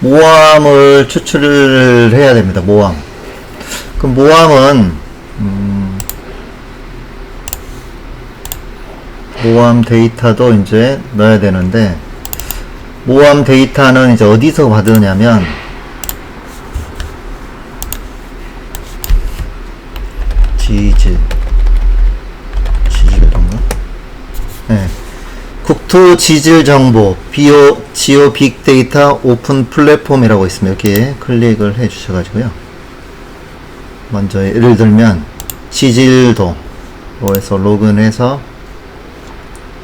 모함을 추출을 해야 됩니다. 모함. 그 모함은 음, 모함 데이터도 이제 넣어야 되는데 모함 데이터는 이제 어디서 받으냐면 지질 지질인가? 네. 국토 지질 정보 비오 지오 빅데이터 오픈 플랫폼이라고 있습니다. 여기에 클릭을 해 주셔 가지고요. 먼저 예를 들면 지질도 에서 로그인해서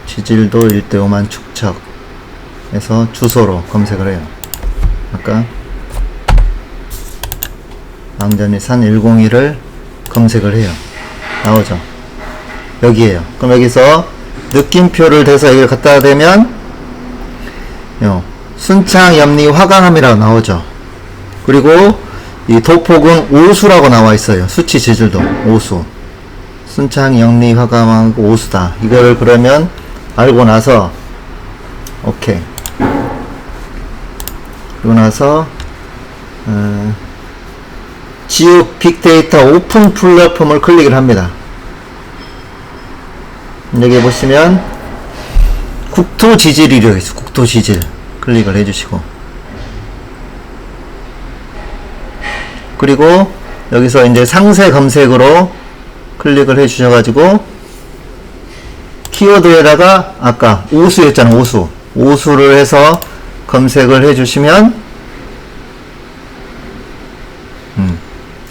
지질도 1대5만 축척에서 주소로 검색을 해요. 아까 왕전리산 101을 검색을 해요. 나오죠. 여기에요. 그럼 여기서 느낌표를 대서 여기를 갖다 대면 요, 순창, 염리, 화강암이라고 나오죠. 그리고 이 도폭은 오수라고 나와 있어요. 수치 지질도 오수. 순창, 영리, 화강암, 오수다. 이걸 그러면 알고 나서 오케이. 그리고 나서 어, 지옥 빅데이터 오픈 플랫폼을 클릭을 합니다. 여기 보시면 국토 지질이라고 있어. 국토 지질 클릭을 해주시고 그리고 여기서 이제 상세 검색으로 클릭을 해주셔가지고 키워드에다가 아까 오수였잖아 오수 오수를 해서 검색을 해주시면 음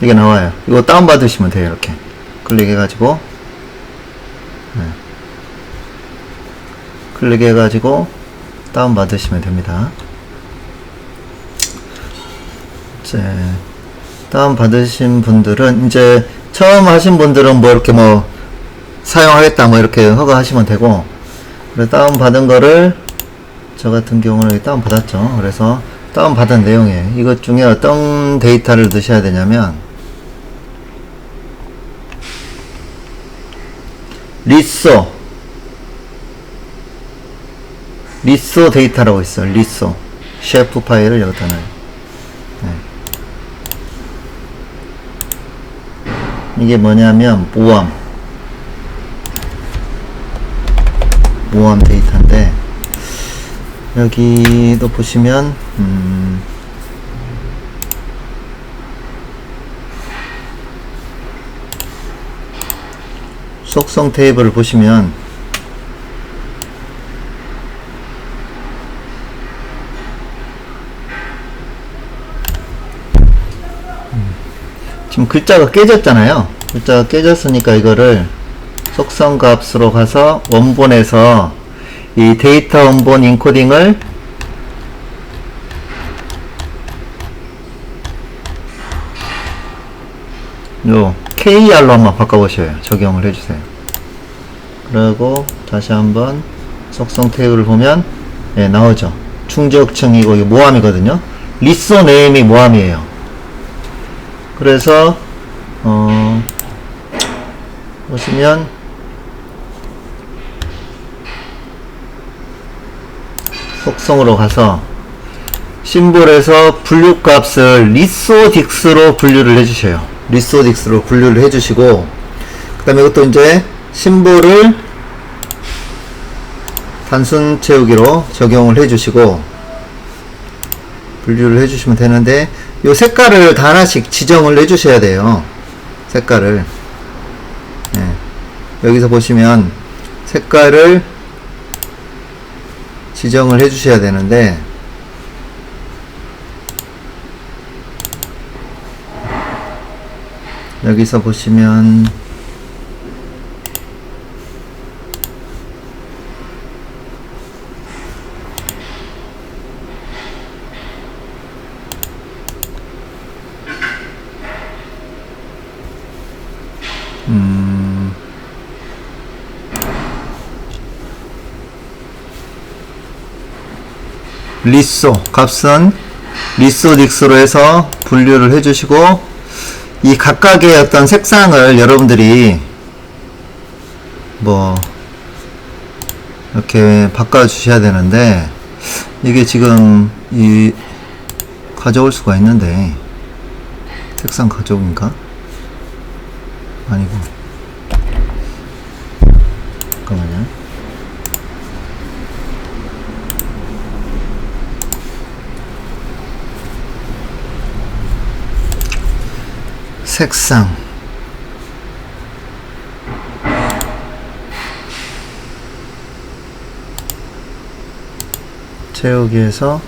이게 나와요. 이거 다운 받으시면 돼요. 이렇게 클릭해가지고 클릭해 가지고 다운 받으시면 됩니다. 이제 다운 받으신 분들은 이제 처음 하신 분들은 뭐 이렇게 뭐 사용하겠다 뭐 이렇게 허가하시면 되고 그래 다운 받은 거를 저 같은 경우는 다운 받았죠. 그래서 다운 받은 내용에 이것 중에 어떤 데이터를 넣으셔야 되냐면 리소 리소 데이터라고 있어요. 리소 셰프 파일을 여기다 넣어요. 네. 이게 뭐냐면 모함 모함 데이터인데 여기도 보시면 음, 속성 테이블을 보시면 글자가 깨졌잖아요. 글자가 깨졌으니까 이거를 속성 값으로 가서 원본에서 이 데이터 원본 인코딩을 요 KR로 한번 바꿔보셔요. 적용을 해주세요. 그리고 다시 한번 속성 테이블을 보면 예, 나오죠. 충족층이고 모함이거든요. 리소 네임이 모함이에요. 그래서 어, 보시면 속성으로 가서 심볼에서 분류 값을 리소딕스로 분류를 해주셔요. 리소딕스로 분류를 해주시고 그 다음에 이것도 이제 심볼을 단순 채우기로 적용을 해주시고 분류를 해주시면 되는데 이 색깔을 다 하나씩 지정을 해주셔야 돼요. 색깔을 네. 여기서 보시면 색깔을 지정을 해주셔야 되는데 여기서 보시면 리소 값은 리소딕스로 해서 분류를 해주시고 이 각각의 어떤 색상을 여러분들이 뭐 이렇게 바꿔 주셔야 되는데 이게 지금 이 가져올 수가 있는데 색상 가져오인가? 아니고 잠깐만요 색상. 채우기에서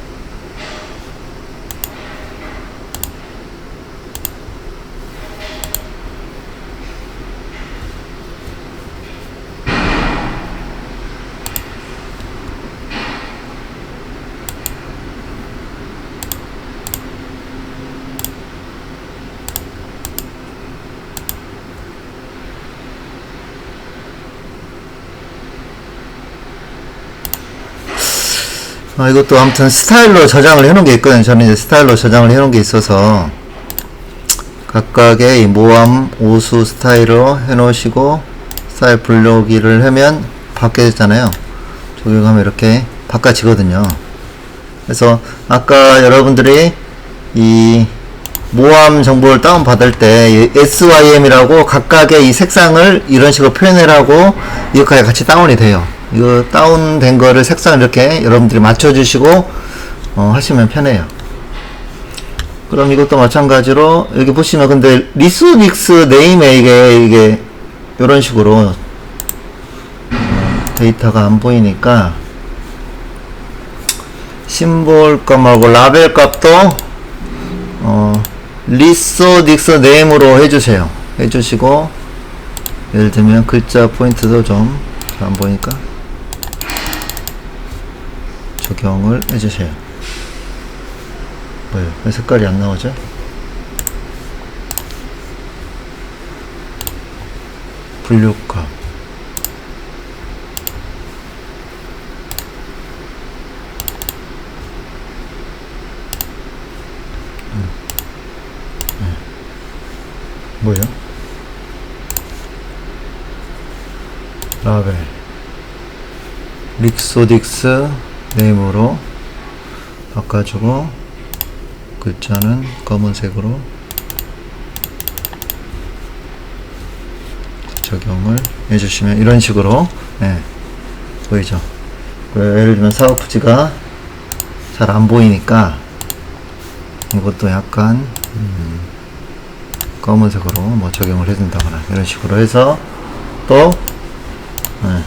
아, 이것도 아무튼 스타일로 저장을 해놓은 게 있거든요. 저는 이제 스타일로 저장을 해놓은 게 있어서 각각의 이 모함 우수 스타일로 해놓으시고 스타일 분류기를 하면 바뀌어졌잖아요. 적용하면 이렇게 바꿔지거든요. 그래서 아까 여러분들이 이 모함 정보를 다운받을 때 SYM이라고 각각의 이 색상을 이런 식으로 표현하라고 이렇게 같이 다운이 돼요. 이거 다운된 거를 색상을 이렇게 여러분들이 맞춰주시고 어, 하시면 편해요. 그럼 이것도 마찬가지로 여기 보시면 근데 리소닉스 네임에 이게 이게 이런 식으로 어, 데이터가 안 보이니까 심볼 값하고 라벨 값도 어, 리소닉스 네임으로 해주세요. 해주시고 예를 들면 글자 포인트도 좀 안 보니까 적용을 해주세요. 뭐예요? 왜 색깔이 안 나오죠? 분류값 음. 네. 뭐예요? 라벨 릭소딕스 네임으로 바꿔주고 글자는 검은색으로 적용을 해주시면 이런 식으로 네, 보이죠? 그 예를 들면 사업부지가 잘 안 보이니까 이것도 약간 음, 검은색으로 뭐 적용을 해준다거나 이런 식으로 해서 또 네.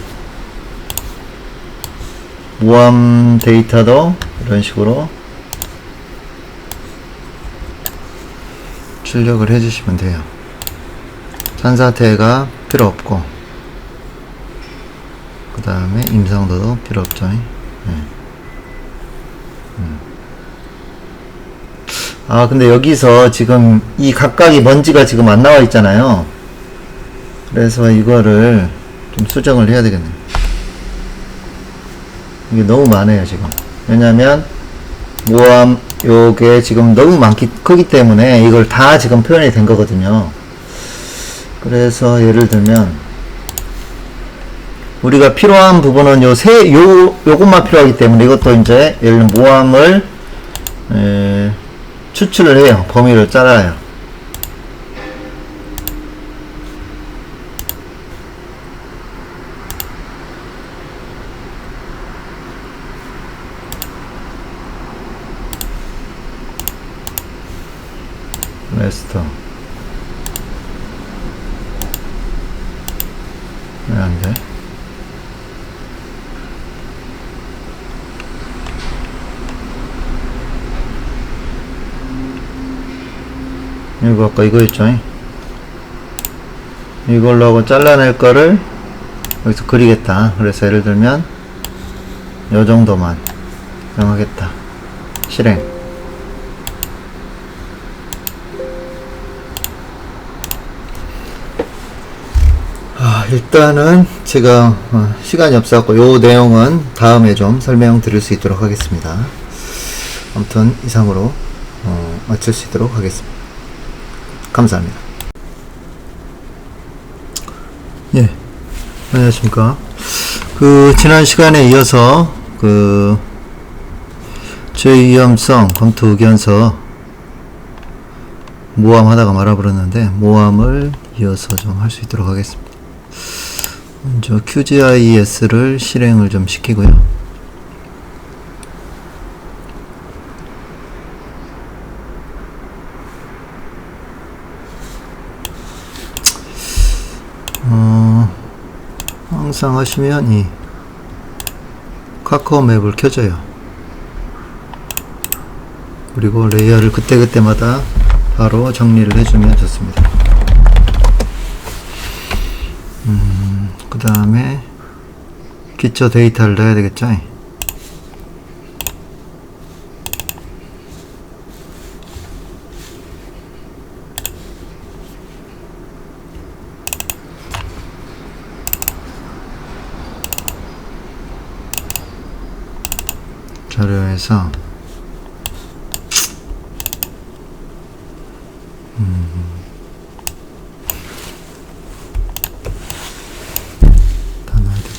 모함 데이터도 이런 식으로 출력을 해주시면 돼요. 산사태가 필요 없고 그 다음에 임상도도 필요 없죠. 네. 음. 아 근데 여기서 지금 이 각각이 먼지가 지금 안 나와 있잖아요. 그래서 이거를 좀 수정을 해야 되겠네요. 이게 너무 많아요, 지금. 왜냐면, 모함, 요게 지금 너무 많기, 크기 때문에 이걸 다 지금 표현이 된 거거든요. 그래서 예를 들면, 우리가 필요한 부분은 요 세, 요, 요것만 필요하기 때문에 이것도 이제, 예를 들면 모함을, 에, 추출을 해요. 범위를 잘라요. 레스터 왜 안돼? 이거 아까 이거 있죠? 이걸로 하고 잘라낼 거를 여기서 그리겠다 그래서 예를 들면 요 정도만 사용하겠다 실행 아, 일단은 제가 어, 시간이 없어갖고 요 내용은 다음에 좀 설명 드릴 수 있도록 하겠습니다. 아무튼 이상으로 어, 마칠 수 있도록 하겠습니다. 감사합니다. 예, 안녕하십니까. 그 지난 시간에 이어서 그 저위험성 검토 의견서 모함 하다가 말아버렸는데 모함을 이어서 좀 할 수 있도록 하겠습니다. 먼저 QGIS를 실행을 좀 시키고요. 어, 항상 하시면 이 카카오 맵을 켜줘요. 그리고 레이어를 그때그때마다 바로 정리를 해주면 좋습니다. 음, 그 다음에 기초 데이터를 넣어야 되겠죠? 자료에서 다 넣어야 돼.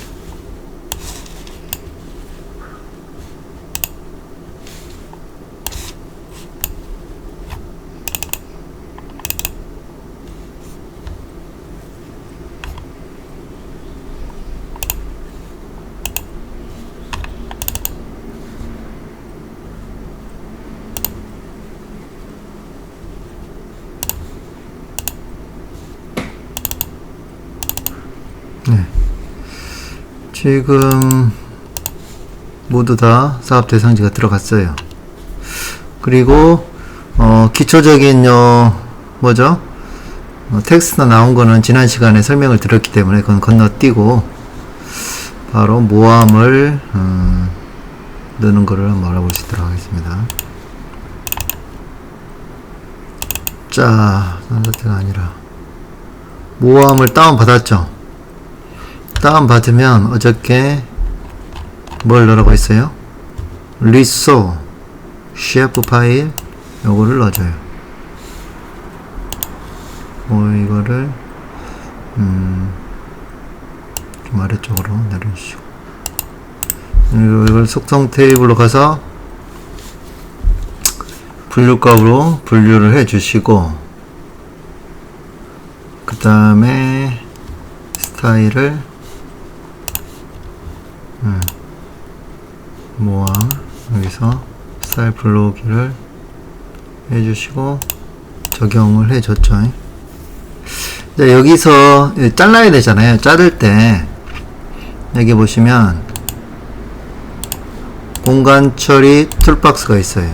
지금 모두 다 사업 대상지가 들어갔어요. 그리고 어, 기초적인 요 뭐죠? 어, 텍스트가 나온 거는 지난 시간에 설명을 드렸기 때문에 그건 건너뛰고 바로 모함을 음, 넣는 거를 한번 알아볼 수 있도록 하겠습니다. 자, 산사태가 아니라 모함을 다운 받았죠. 다운 받으면 어저께 뭘 넣으라고 했어요? 리소 셰프 파일 요거를 넣어줘요. 뭐 이거를 음, 좀 아래쪽으로 내려주시고 이걸 속성 테이블로 가서 분류값으로 분류를 해 주시고 그 다음에 스타일을 모아 여기서 스타일 블로기를 해주시고 적용을 해줬죠. 이제 여기서 잘라야 되잖아요. 자를 때 여기 보시면 공간 처리 툴박스가 있어요.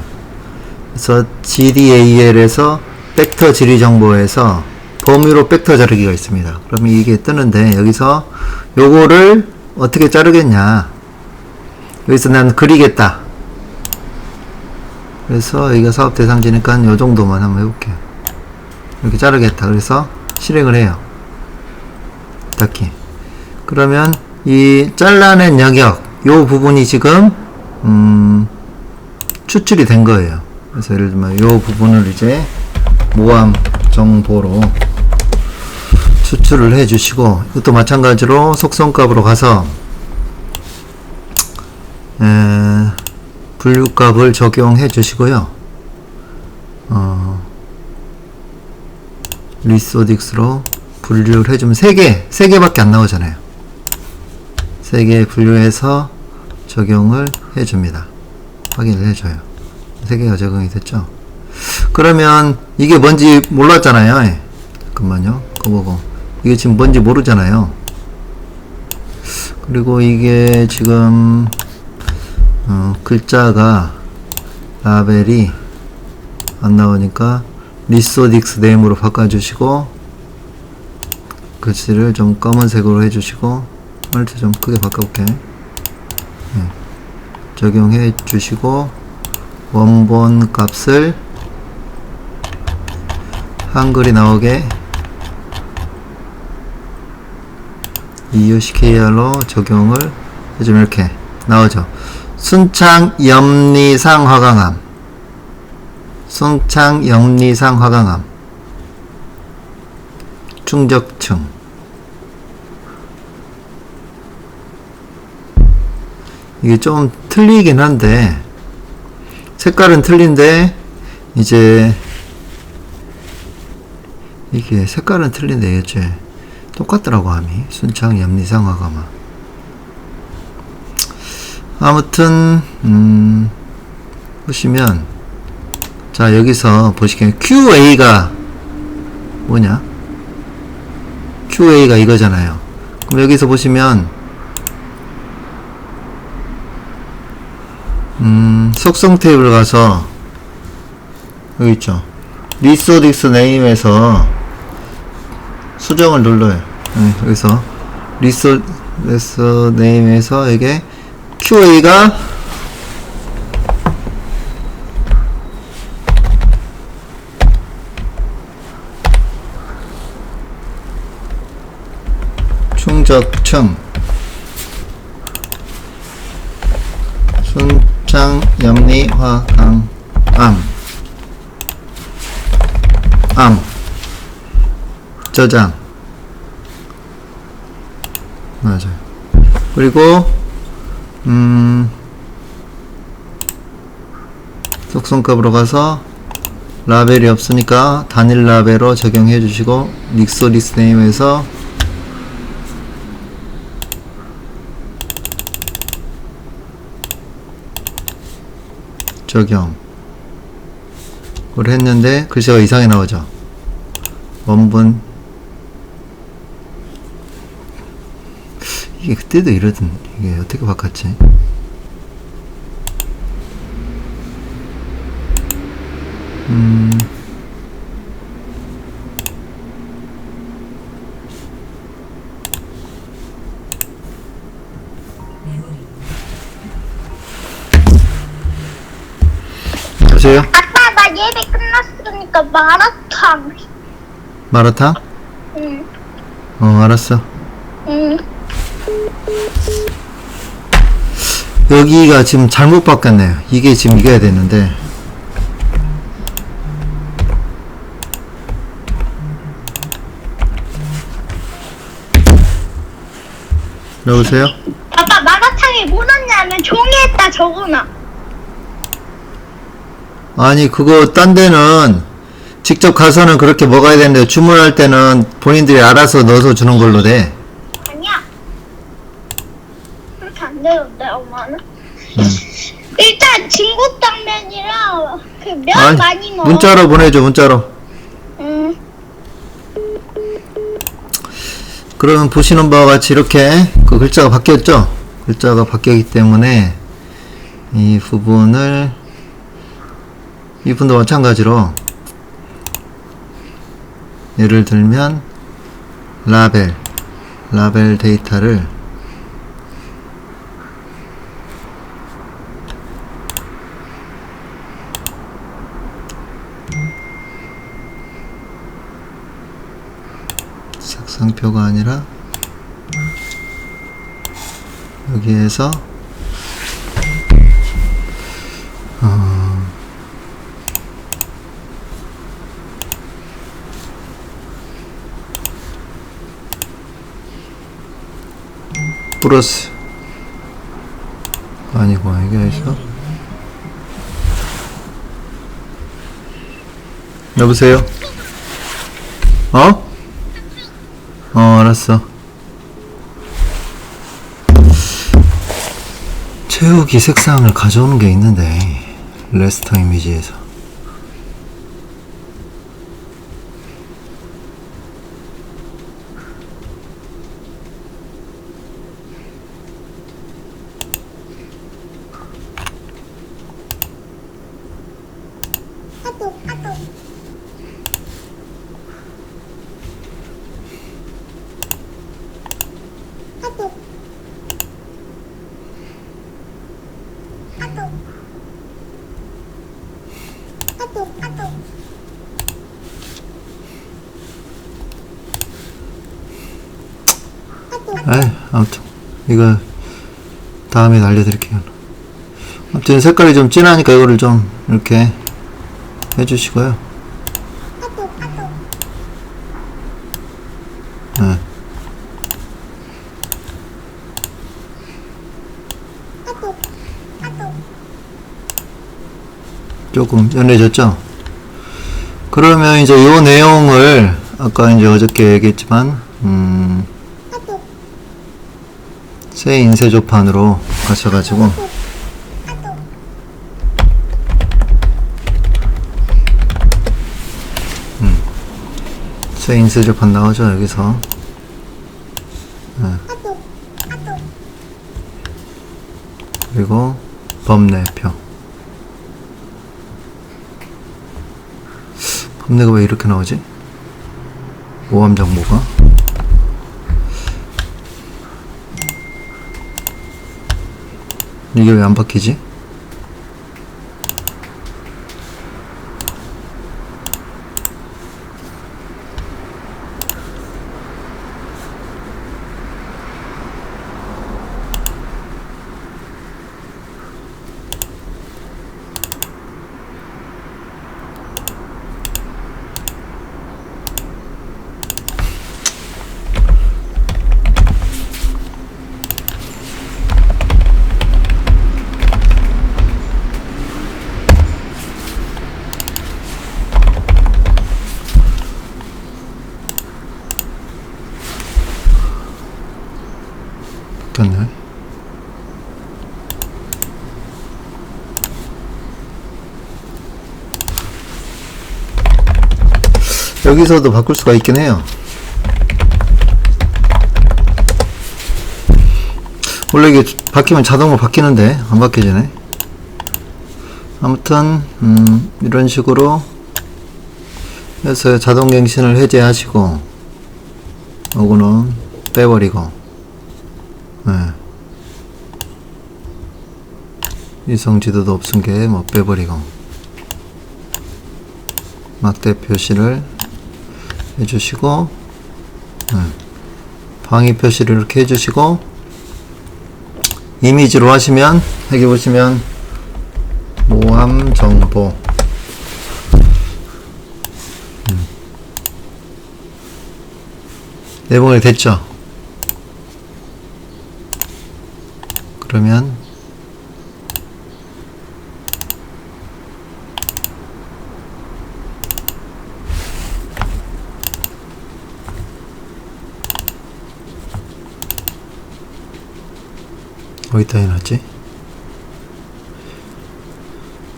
그래서 GDAL에서 벡터 지리 정보에서 범위로 벡터 자르기가 있습니다. 그러면 이게 뜨는데 여기서 요거를 어떻게 자르겠냐. 여기서 난 그리겠다. 그래서 여기가 사업 대상지니까 요 정도만 한번 해볼게요. 이렇게 자르겠다. 그래서 실행을 해요. 닫기. 그러면 이 잘라낸 영역, 요 부분이 지금, 음, 추출이 된 거예요. 그래서 예를 들면 요 부분을 이제 모함 정보로 추출을 해 주시고 이것도 마찬가지로 속성값으로 가서 에, 분류값을 적용해 주시고요. 어, 리소딕스로 분류를 해주면 3개, 3개밖에 안 나오잖아요. 3개 분류해서 적용을 해줍니다. 확인을 해줘요. 3개가 적용이 됐죠? 그러면 이게 뭔지 몰랐잖아요. 예. 잠깐만요. 그거 보고. 이게 지금 뭔지 모르잖아요. 그리고 이게 지금 어, 글자가 라벨이 안 나오니까 리소딕스 네임으로 바꿔주시고 글씨를 좀 검은색으로 해주시고 말트 좀 크게 바꿔볼게 네. 적용해 주시고 원본 값을 한글이 나오게 EUCKR로 적용을 해주면 이렇게 나오죠. 순창 염리상 화강암. 순창 염리상 화강암. 충적층. 이게 좀 틀리긴 한데 색깔은 틀린데 이제 이게 색깔은 틀린데 이게 똑같더라고 함이. 순창 염리상화가마 아무튼 음 보시면 자 여기서 보시면 QA가 뭐냐? QA가 이거잖아요. 그럼 여기서 보시면 음 속성 테이블 가서 여기 있죠? 리소딕스 네임에서 수정을 눌러요. 네, 여기서 리소딕스 네임에서 이게 QA가 충적층 순창 염리 화강 암 암 저장. 맞아요. 그리고 음. 속성값으로 가서 라벨이 없으니까 단일 라벨로 적용해 주시고 닉소 리스네임에서 적용 을 했는데 글씨가 이상하게 나오죠. 원분 이게 그때도 이러던 이게 어떻게 바꿨지 음 보세요 아빠 나 예배 끝났으니까 마라탕. 마라탕 응. 어 알았어 응. 여기가 지금 잘못 바뀌었네요. 이게 지금 이겨야 되는데. 여보세요? 아빠 마라탕에 뭐 넣냐면 종이에다 적어놔. 아니, 그거 딴 데는 직접 가서는 그렇게 먹어야 되는데 주문할 때는 본인들이 알아서 넣어서 주는 걸로 돼. 아니야. 그렇게 안 되는데 엄마는. 일단 진국당면이랑 그면 아니, 많이 넣어. 문자로 보내줘, 문자로. 응. 그러면 보시는 바와 같이 이렇게 그 글자가 바뀌었죠? 글자가 바뀌었기 때문에 이 부분을 이 부분도 마찬가지로 예를 들면 라벨 라벨 데이터를 색상표가 아니라 여기에서 어, 플러스 아니고 여기에서 여보세요? 어? 어 알았어? 채우기 색상을 가져오는 게 있는데 레스터 이미지에서 아또 아또. 아또. 아또. 아또 아또. 에이 아무튼 이거 다음에 알려드릴게요 아무튼 색깔이 좀 진하니까 이거를 좀 이렇게 해주시고요. 네. 조금 연해졌죠? 그러면 이제 요 내용을 아까 이제 어저께 얘기했지만 음, 새 인쇄조판으로 가셔가지고. 음, 새 인쇄조판 나오죠 여기서? 네. 그리고 법내표. 법내가 왜 이렇게 나오지? 모함 정보가 이게 왜안 바뀌지? 바뀌었네 여기서도 바꿀 수가 있긴 해요 원래 이게 바뀌면 자동으로 바뀌는데 안 바뀌지네 아무튼 음, 이런 식으로 해서 자동 갱신을 해제하시고 요거는 빼버리고 네. 이성지도도 없은 게 뭐 빼버리고 막대 표시를 해주시고 네. 방위 표시를 이렇게 해주시고 이미지로 하시면 여기 보시면 모함 정보 음. 내봉이 됐죠? 그러면 어디다 해놨지?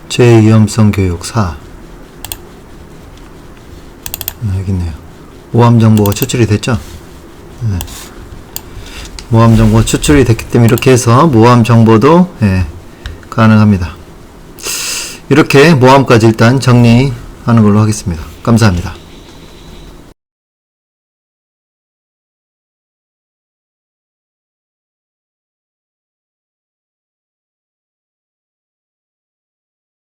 제위험성 교육 4 아, 여기 있네요 모함 정보가 추출이 됐죠? 네. 모함 정보 추출이 됐기 때문에 이렇게 해서 모함 정보도 예, 가능합니다. 이렇게 모함까지 일단 정리하는 걸로 하겠습니다. 감사합니다.